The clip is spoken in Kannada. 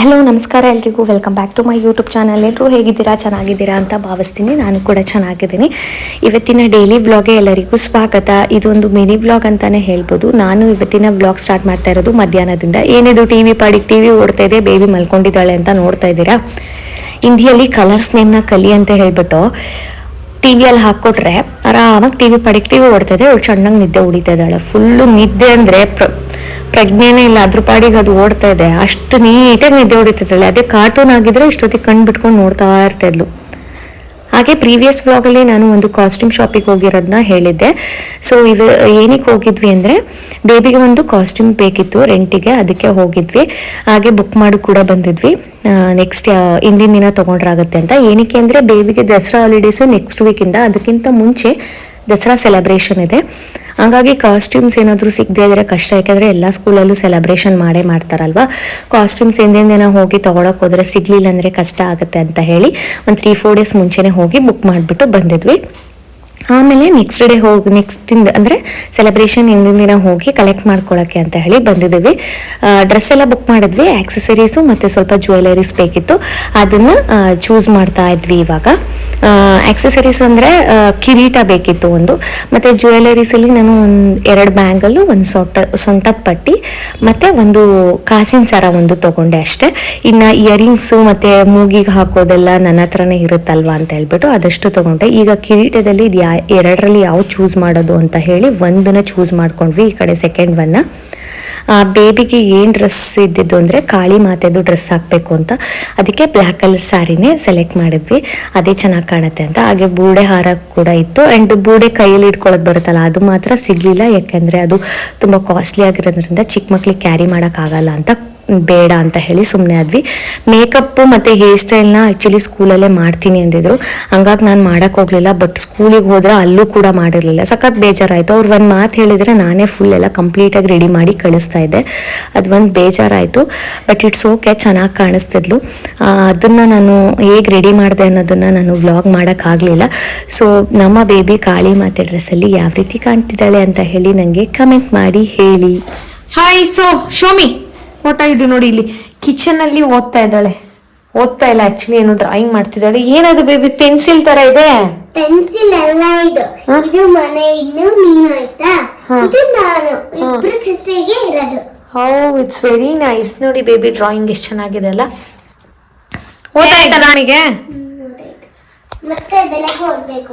ಹಲೋ, ನಮಸ್ಕಾರ ಎಲ್ರಿಗೂ. Welcome back to my YouTube channel ಎಲ್ಲರೂ ಹೇಗಿದ್ದೀರಾ? ಚೆನ್ನಾಗಿದ್ದೀರಾ ಅಂತ ಭಾವಿಸ್ತೀನಿ. ನಾನು ಕೂಡ ಚೆನ್ನಾಗಿದ್ದೀನಿ. ಇವತ್ತಿನ ಡೈಲಿ ವ್ಲಾಗೆ ಎಲ್ಲರಿಗೂ ಸ್ವಾಗತ. ಇದೊಂದು ಮಿನಿ ವ್ಲಾಗ್ ಅಂತಲೇ ಹೇಳ್ಬೋದು. ನಾನು ಇವತ್ತಿನ ವ್ಲಾಗ್ ಸ್ಟಾರ್ಟ್ ಮಾಡ್ತಾ ಇರೋದು ಮಧ್ಯಾಹ್ನದಿಂದ. ಏನಿದು ಟಿ ವಿ ಪಾಡಿಗೆ ಟಿ ವಿ ಓಡ್ತಾ ಇದೆ ಬೇಬಿ ಮಲ್ಕೊಂಡಿದ್ದಾಳೆ ಅಂತ ನೋಡ್ತಾ ಇದ್ದೀರಾ? ಹಿಂದಿಯಲ್ಲಿ ಕಲರ್ಸ್ ನೇಮ್ನ ಕಲಿ ಅಂತ ಹೇಳ್ಬಿಟ್ಟು ಟಿ ವಿಯಲ್ಲಿ ಹಾಕ್ಕೊಟ್ರೆ ಆರಾಮಾಗಿ ಟಿ ವಿ ಪಾಡಿಗೆ ಟಿ ವಿ ಇದೆ. ಅವ್ಳು ಚೆನ್ನಾಗಿ ನಿದ್ದೆ ಉಳಿತಾ ಇದ್ದಾಳೆ. ಫುಲ್ಲು ನಿದ್ದೆ ಅಂದರೆ ಪ್ರಜ್ಞೆನೇ ಇಲ್ಲ, ಅದ್ರ ಪಾಡಿಗೆ ಅದು ಓಡ್ತಾ ಇದೆ. ಅಷ್ಟು ನೀಟಾಗಿ ನಿದ್ದೆ ಹೊಡಿತಿದ್ರಲ್ಲ. ಅದೇ ಕಾರ್ಟೂನ್ ಆಗಿದ್ರೆ ಇಷ್ಟೊತ್ತಿಗೆ ಕಣ್ಣು ಬಿಟ್ಕೊಂಡು ನೋಡ್ತಾ ಇರ್ತಾ ಇದ್ಲು. ಹಾಗೆ ಪ್ರೀವಿಯಸ್ ವ್ಲಾಗಲ್ಲಿ ನಾನು ಒಂದು ಕಾಸ್ಟ್ಯೂಮ್ ಶಾಪಿಗೆ ಹೋಗಿರೋದನ್ನ ಹೇಳಿದ್ದೆ. ಸೊ ಇವ, ಏನಕ್ಕೆ ಹೋಗಿದ್ವಿ ಅಂದರೆ ಬೇಬಿಗೆ ಒಂದು ಕಾಸ್ಟ್ಯೂಮ್ ಬೇಕಿತ್ತು ರೆಂಟಿಗೆ ಅದಕ್ಕೆ ಹೋಗಿದ್ವಿ. ಹಾಗೆ ಬುಕ್ ಮಾಡಿ ಕೂಡ ಬಂದಿದ್ವಿ. ನೆಕ್ಸ್ಟ್ ಹಿಂದಿನ ದಿನ ತೊಗೊಂಡ್ರಾಗತ್ತೆ ಅಂತ. ಏನಕ್ಕೆ ಅಂದರೆ ಬೇಬಿಗೆ ದಸರಾ ಹಾಲಿಡೇಸು ನೆಕ್ಸ್ಟ್ ವೀಕಿಂದ ಅದಕ್ಕಿಂತ ಮುಂಚೆ ದಸರಾ ಸೆಲೆಬ್ರೇಷನ್ ಇದೆ. ಹಾಗಾಗಿ ಕಾಸ್ಟ್ಯೂಮ್ಸ್ ಏನಾದರೂ ಸಿಗದೆ ಇದ್ರೆ ಕಷ್ಟ, ಯಾಕೆಂದರೆ ಎಲ್ಲ ಸ್ಕೂಲಲ್ಲೂ ಸೆಲೆಬ್ರೇಷನ್ ಮಾಡೇ ಮಾಡ್ತಾರಲ್ವಾ? ಕಾಸ್ಟ್ಯೂಮ್ಸ್ ಹಿಂದಿನ ದಿನ ಹೋಗಿ ತೊಗೊಳಕ್ಕೆ ಹೋದರೆ ಸಿಗಲಿಲ್ಲ ಅಂದರೆ ಕಷ್ಟ ಆಗುತ್ತೆ ಅಂತ ಹೇಳಿ ಒಂದು ತ್ರೀ ಫೋರ್ ಡೇಸ್ ಮುಂಚೆನೇ ಹೋಗಿ ಬುಕ್ ಮಾಡಿಬಿಟ್ಟು ಬಂದಿದ್ವಿ. ಆಮೇಲೆ ನೆಕ್ಸ್ಟ್ ಡೇ ಹೋಗಿ ನೆಕ್ಸ್ಟ್ ಅಂದರೆ ಸೆಲೆಬ್ರೇಷನ್ ಹಿಂದಿನ ದಿನ ಹೋಗಿ ಕಲೆಕ್ಟ್ ಮಾಡ್ಕೊಳ್ಳೋಕ್ಕೆ ಅಂತ ಹೇಳಿ ಬಂದಿದ್ದೀವಿ. ಡ್ರೆಸ್ ಎಲ್ಲ ಬುಕ್ ಮಾಡಿದ್ವಿ ಆ್ಯಕ್ಸೆಸರೀಸು ಮತ್ತು ಸ್ವಲ್ಪ ಜ್ಯುವೆಲರೀಸ್ ಬೇಕಿತ್ತು. ಅದನ್ನು ಚೂಸ್ ಮಾಡ್ತಾ ಇದ್ವಿ ಇವಾಗ. ಆಕ್ಸೆಸರೀಸ್ ಅಂದರೆ ಕಿರೀಟ ಬೇಕಿತ್ತು ಒಂದು. ಮತ್ತು ಜ್ಯುವೆಲರೀಸಲ್ಲಿ ನಾನು ಒಂದು ಎರಡು ಬ್ಯಾಂಗಲ್ಲು ಒಂದು ಸೊಟ್ಟ, ಸೊಂಟದ ಪಟ್ಟಿ, ಮತ್ತು ಒಂದು ಕಾಸಿನ ಸರ ಒಂದು ತಗೊಂಡೆ ಅಷ್ಟೇ. ಇನ್ನು ಇಯರಿಂಗ್ಸು ಮತ್ತು ಮೂಗಿಗೆ ಹಾಕೋದೆಲ್ಲ ನನ್ನ ಹತ್ರನೇ ಇರುತ್ತಲ್ವಾ ಅಂತ ಹೇಳ್ಬಿಟ್ಟು ಅದಷ್ಟು ತೊಗೊಂಡೆ. ಈಗ ಕಿರೀಟದಲ್ಲಿ ಇದು ಯಾ, ಎರಡರಲ್ಲಿ ಯಾವ ಚೂಸ್ ಮಾಡೋದು ಅಂತ ಹೇಳಿ ಒಂದನ್ನ ಚೂಸ್ ಮಾಡ್ಕೊಂಡ್ವಿ ಈ ಕಡೆ ಸೆಕೆಂಡ್ ಒನ್ನ ಬೇಬಿಗೆ ಏನು ಡ್ರೆಸ್ ಇದ್ದಿದ್ದು ಅಂದರೆ ಕಾಳಿ ಮಾತೆದು ಡ್ರೆಸ್ ಹಾಕಬೇಕು ಅಂತ. ಅದಕ್ಕೆ ಬ್ಲ್ಯಾಕ್ ಕಲರ್ ಸ್ಯಾರಿನೇ ಸೆಲೆಕ್ಟ್ ಮಾಡಿದ್ವಿ. ಅದೇ ಚೆನ್ನಾಗಿ ಕಾಣುತ್ತೆ ಅಂತ. ಹಾಗೆ ಬೂಡೆ ಹಾರ ಕೂಡ ಇತ್ತು. ಆ್ಯಂಡ್ ಬೂಡೆ ಕೈಯಲ್ಲಿ ಇಟ್ಕೊಳ್ಳೋದು ಬರುತ್ತಲ್ಲ, ಅದು ಮಾತ್ರ ಸಿಗಲಿಲ್ಲ. ಯಾಕೆಂದರೆ ಅದು ತುಂಬ ಕಾಸ್ಟ್ಲಿ ಆಗಿರೋದ್ರಿಂದ ಚಿಕ್ಕ ಮಕ್ಳಿಗೆ ಕ್ಯಾರಿ ಮಾಡೋಕ್ಕಾಗಲ್ಲ ಅಂತ ಬೇಡ ಅಂತ ಹೇಳಿ ಸುಮ್ಮನೆ ಆದ್ವಿ. ಮೇಕಪ್ಪು ಮತ್ತು ಹೇರ್ ಸ್ಟೈಲ್ನ ಆ್ಯಕ್ಚುಲಿ ಸ್ಕೂಲಲ್ಲೇ ಮಾಡ್ತೀನಿ ಅಂದಿದ್ರು. ಹಂಗಾಗಿ ನಾನು ಮಾಡೋಕ್ಕೆ ಹೋಗಲಿಲ್ಲ ಬಟ್ ಸ್ಕೂಲಿಗೆ ಹೋದ್ರೆ ಅಲ್ಲೂ ಕೂಡ ಮಾಡಿರಲಿಲ್ಲ. ಸಖತ್ ಬೇಜಾರಾಯಿತು. ಅವ್ರು ಒಂದು ಮಾತು ಹೇಳಿದರೆ ನಾನೇ ಫುಲ್ ಎಲ್ಲ ಕಂಪ್ಲೀಟಾಗಿ ರೆಡಿ ಮಾಡಿ ಕಳಿಸ್ತಾ ಇದ್ದೆ. ಅದು ಒಂದು ಬೇಜಾರಾಯಿತು ಬಟ್ ಇಟ್ಸ್ ಓಕೆ ಚೆನ್ನಾಗಿ ಕಾಣಿಸ್ತಿದ್ಲು. ಅದನ್ನು ನಾನು ಹೇಗೆ ರೆಡಿ ಮಾಡಿದೆ ಅನ್ನೋದನ್ನು ನಾನು ವ್ಲಾಗ್ ಮಾಡೋಕ್ಕಾಗಲಿಲ್ಲ ಸೊ ನಮ್ಮ ಬೇಬಿ ಕಾಳಿ ಮಾತೆ ಡ್ರೆಸ್ಸಲ್ಲಿ ಯಾವ ರೀತಿ ಕಾಣ್ತಿದ್ದಾಳೆ ಅಂತ ಹೇಳಿ ನನಗೆ ಕಮೆಂಟ್ ಮಾಡಿ ಹೇಳಿ. ಹಾಯ್ ಸೊ ಶೋಮಿ ವಾಟ್ ಇಡು ನೋಡಿ ಇಲ್ಲಿ ಕಿಚನ್ ಅಲ್ಲಿ ಓದ್ತಾ ಇದ್ದಾಳೆ. ಓದ್ತಾ ಇಲ್ಲ ಆಕ್ಚುಲಿ ಏನು ಡ್ರಾಯಿಂಗ್ ಮಾಡ್ತಿದ್ದಾಳೆ. ಏನದು ಬೇಬಿ ಪೆನ್ಸಿಲ್ ತರ ಇದೆ? ಪೆನ್ಸಿಲ್ ಎಲ್ಲ ಇದು. ಇದು ಮನೆ ಇನ್ನು ನೀನು ಆಯ್ತಾ? ಇದು ನಾನು. ಇಬ್ರು ಜೊತೆಗೆ ಇರೋದು. ಹೌ ಇಟ್ಸ್ ವೆರಿ ನೈಸ್ ನೋಡಿ ಬೇಬಿ ಡ್ರಾಯಿಂಗ್ ಎಷ್ಟು ಚೆನ್ನಾಗಿದೆ ಅಲ್ಲ? ಓದ್ತಾ ನನಗೆ? ಮತ್ತೆ ಬೆಳಗ್ಗೆ ಹೋಗ್ಬೇಕು